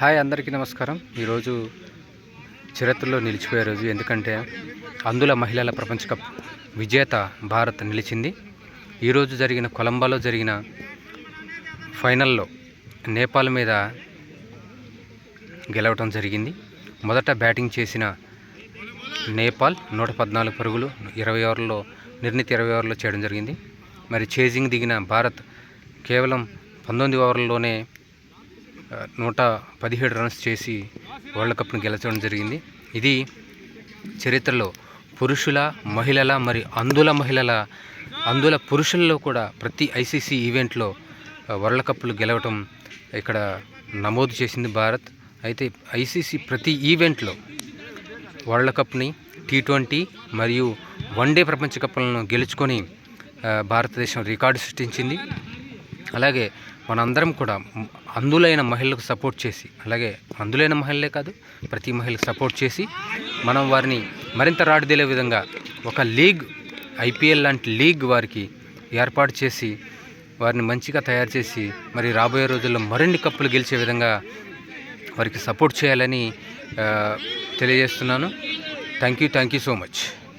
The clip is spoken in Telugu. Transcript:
హాయ్ అందరికీ నమస్కారం. ఈరోజు చరిత్రలో నిలిచిపోయే రోజు. ఎందుకంటే అందుల మహిళల ప్రపంచ కప్ విజేత భారత్ నిలిచింది. ఈరోజు జరిగిన కొలంబోలో జరిగిన ఫైనల్లో నేపాల్ మీద గెలవటం జరిగింది. మొదట బ్యాటింగ్ చేసిన నేపాల్ నూట పద్నాలుగు పరుగులు ఇరవై ఓవర్లో నిర్ణీత ఇరవై ఓవర్లో చేయడం జరిగింది. మరి చేజింగ్ దిగిన భారత్ కేవలం పంతొమ్మిది ఓవర్లలోనే నూట పదిహేడు రన్స్ చేసి వరల్డ్ కప్ను గెలచడం జరిగింది. ఇది చరిత్రలో పురుషుల మహిళల మరి అందుల మహిళల అందుల పురుషుల్లో కూడా ప్రతి ఐసీసీ ఈవెంట్లో వరల్డ్ కప్లు గెలవటం ఇక్కడ నమోదు చేసింది భారత్. అయితే ఐసీసీ ప్రతి ఈవెంట్లో వరల్డ్ కప్ని టీ ట్వంటీ మరియు వన్డే ప్రపంచ కప్లను గెలుచుకొని భారతదేశం రికార్డు సృష్టించింది. అలాగే మనందరం కూడా అందులైన మహిళలకు సపోర్ట్ చేసి అలాగే అందులైన మహిళలే కాదు ప్రతి మహిళకు సపోర్ట్ చేసి మనం వారిని మరింత రాడిదేలే విధంగా ఒక లీగ్ ఐపీఎల్ లాంటి లీగ్ వారికి ఏర్పాటు చేసి వారిని మంచిగా తయారు చేసి మరి రాబోయే రోజుల్లో మరిన్ని కప్పులు గెలిచే విధంగా వారికి సపోర్ట్ చేయాలని తెలియజేస్తున్నాను. Thank you thank you so much.